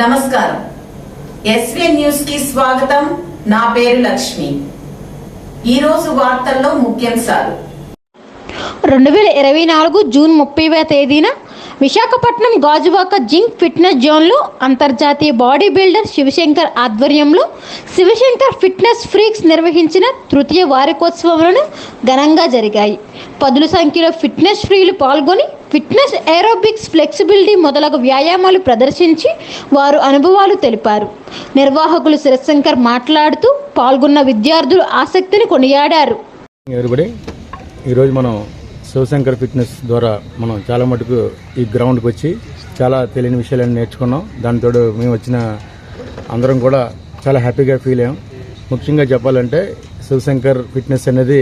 నమస్కారం. ఎస్వీఎన్ న్యూస్కి స్వాగతం. నా పేరు లక్ష్మి. ఈ రోజు వార్తల్లో ముఖ్యాంశాలు. రెండు వేల ఇరవై నాలుగు జూన్ ముప్పైవ తేదీన విశాఖపట్నం గాజువాక జింక్ ఫిట్నెస్ జోన్లో అంతర్జాతీయ బాడీ బిల్డర్ శివశంకర్ ఆధ్వర్యంలో శివశంకర్ ఫిట్నెస్ ఫ్రీక్స్ నిర్వహించిన తృతీయ వార్షికోత్సవాలను ఘనంగా జరిగాయి. పదుల సంఖ్యలో ఫిట్నెస్ ఫ్రీలు పాల్గొని ఫిట్నెస్ ఏరోబిక్స్ ఫ్లెక్సిబిలిటీ మొదలగు వ్యాయామాలు ప్రదర్శించి వారు అనుభవాలు తెలిపారు. నిర్వాహకులు శిరశంకర్ మాట్లాడుతూ పాల్గొన్న విద్యార్థులు ఆసక్తిని కొనియాడారు. ఈరోజు మనం శివశంకర్ ఫిట్నెస్ ద్వారా మనం చాలా మటుకు ఈ గ్రౌండ్కి వచ్చి చాలా తెలియని విషయాలను నేర్చుకున్నాం. దానితో మేము వచ్చిన అందరం కూడా చాలా హ్యాపీగా ఫీల్ అయ్యాం. ముఖ్యంగా చెప్పాలంటే శివశంకర్ ఫిట్నెస్ అనేది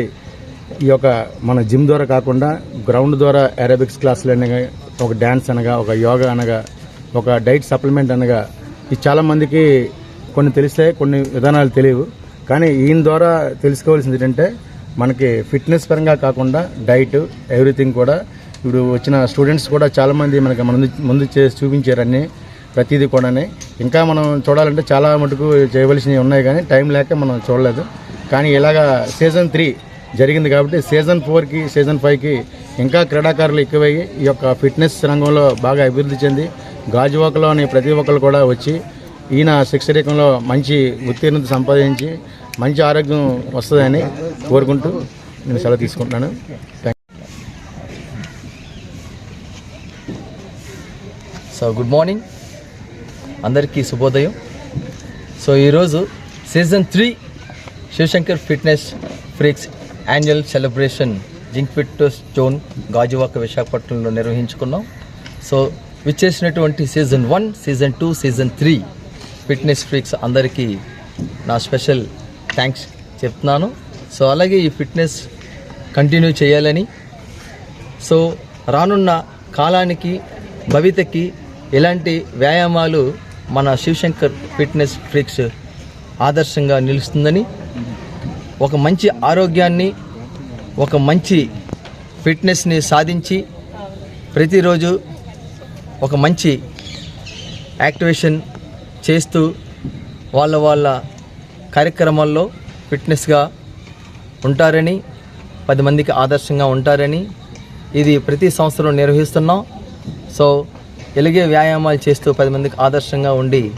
ఈ యొక్క మన జిమ్ ద్వారా కాకుండా గ్రౌండ్ ద్వారా అరోబిక్స్ క్లాసులు అనగా ఒక డ్యాన్స్ అనగా ఒక యోగా అనగా ఒక డైట్ సప్లిమెంట్ అనగా ఇది చాలామందికి కొన్ని తెలిస్తే కొన్ని విధానాలు తెలియవు. కానీ ఈయన ద్వారా తెలుసుకోవాల్సింది ఏంటంటే మనకి ఫిట్నెస్ పరంగా కాకుండా డైట్ ఎవ్రీథింగ్ కూడా. ఇప్పుడు వచ్చిన స్టూడెంట్స్ కూడా చాలామంది మనకి ముందు ముందు చేసి చూపించారని ప్రతిదీ కూడానే. ఇంకా మనం చూడాలంటే చాలా మటుకు చేయవలసినవి ఉన్నాయి కానీ టైం లేక మనం చూడలేదు. కానీ ఇలాగా సీజన్ త్రీ జరిగింది కాబట్టి సీజన్ ఫోర్కి సీజన్ ఫైవ్కి ఇంకా క్రీడాకారులు ఎక్కువయ్యి ఈ యొక్క ఫిట్నెస్ రంగంలో బాగా అభివృద్ధి చెంది గాజువాకలోని ప్రతి ఒక్కరు కూడా వచ్చి ఈయన శిక్షరీకంలో మంచి ఉత్తీర్ణత సంపాదించి మంచి ఆరోగ్యం వస్తుందని కోరుకుంటూ నేను సెలవు తీసుకుంటున్నాను. థ్యాంక్ సో గుడ్ మార్నింగ్ అందరికీ శుభోదయం. సో ఈరోజు season three Shivashankar fitness freaks annual celebration zinc zone Gajuwaka విశాఖపట్నంలో నిర్వహించుకున్నాం. సో విచ్చేసినటువంటి season one season two season three fitness freaks అందరికీ నా స్పెషల్ థ్యాంక్స్ చెప్తున్నాను. సో అలాగే ఈ ఫిట్నెస్ కంటిన్యూ చేయాలని. సో రానున్న కాలానికి భవితకి ఇలాంటి వ్యాయామాలు మన శివశంకర్ ఫిట్నెస్ ఫ్రీక్స్ ఆదర్శంగా నిలుస్తుందని ఒక మంచి ఆరోగ్యాన్ని ఒక మంచి ఫిట్నెస్ని సాధించి ప్రతిరోజు ఒక మంచి యాక్టివేషన్ చేస్తూ వాళ్ళ వాళ్ళ కార్యక్రమాల్లో ఫిట్నెస్గా ఉంటారని పది మందికి ఆదర్శంగా ఉంటారని ఇది ప్రతి సంవత్సరం నిర్వహిస్తున్నాం. సో ఇలాగే వ్యాయామాలు చేస్తూ పది మందికి ఆదర్శంగా ఉండి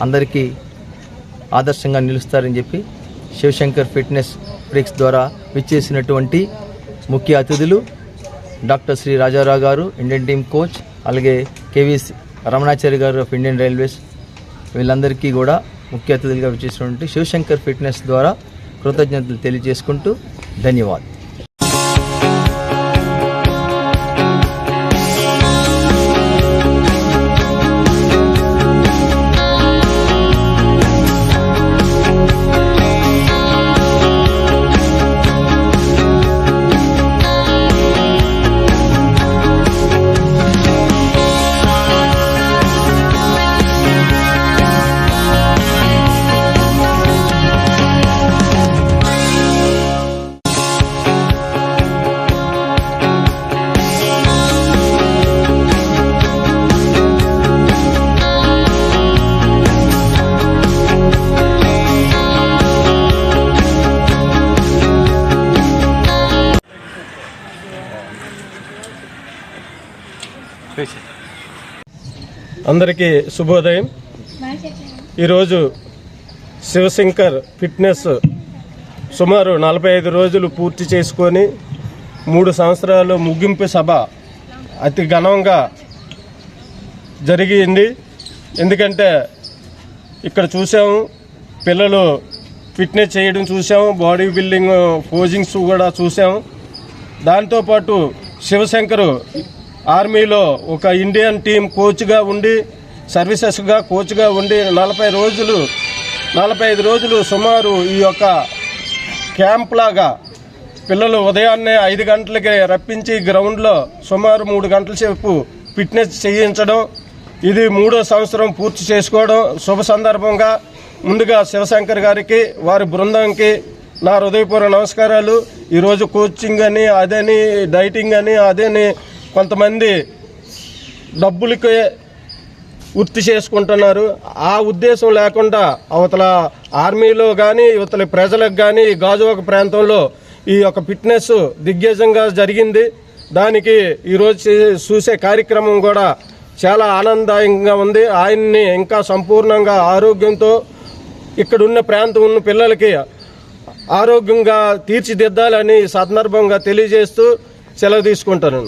అందరికీ ఆదర్శంగా నిలుస్తారని చెప్పి శివశంకర్ ఫిట్నెస్ బ్రిక్స్ ద్వారా విచ్చేసినటువంటి ముఖ్య అతిథులు doctor Shri Rajarao garu Indian team coach అలాగే K V Ramanachari garu of Indian railways వీళ్ళందరికీ కూడా ముఖ్య అతిథులుగా విచ్చేసినటువంటి శివశంకర్ ఫిట్నెస్ ద్వారా కృతజ్ఞతలు తెలియజేసుకుంటూ ధన్యవాదాలు. అందరికీ శుభోదయం. ఈరోజు శివశంకర్ ఫిట్నెస్ సుమారు నలభై ఐదు రోజులు పూర్తి చేసుకొని మూడు సంవత్సరాలు ముగింపు సభ అతి ఘనంగా జరిగింది. ఎందుకంటే ఇక్కడ చూసాము పిల్లలు ఫిట్నెస్ చేయడం చూసాము బాడీ బిల్డింగ్ పోజింగ్స్ కూడా చూసాము దాంతోపాటు శివశంకర్ ఆర్మీలో ఒక ఇండియన్ టీం కోచ్గా ఉండి సర్వీసెస్గా కోచ్గా ఉండి నలభై రోజులు నలభై ఐదు రోజులు సుమారు ఈ యొక్క క్యాంప్ లాగా పిల్లలు ఉదయాన్నే ఐదు గంటలకి రప్పించి గ్రౌండ్లో సుమారు మూడు గంటల సేపు ఫిట్నెస్ చేయించడం ఇది మూడో సంవత్సరం పూర్తి చేసుకోవడం. శుభ సందర్భంగా ముందుగా శివశంకర్ గారికి వారి బృందంకి నా హృదయపూర్వ నమస్కారాలు. ఈరోజు కోచింగ్ అని అదని డైటింగ్ అని అదని కొంతమంది డబ్బులకి వృత్తి చేసుకుంటున్నారు. ఆ ఉద్దేశం లేకుండా అవతల ఆర్మీలో కానీ ఇవతల ప్రజలకు కానీ ఈ గాజువాక ప్రాంతంలో ఈ యొక్క ఫిట్నెస్ దిగ్గజంగా జరిగింది. దానికి ఈరోజు చూసే కార్యక్రమం కూడా చాలా ఆనందదాయకంగా ఉంది. ఆయన్ని ఇంకా సంపూర్ణంగా ఆరోగ్యంతో ఇక్కడున్న ప్రాంతం ఉన్న పిల్లలకి ఆరోగ్యంగా తీర్చిదిద్దాలని సందర్భంగా తెలియజేస్తూ సెలవు తీసుకుంటాను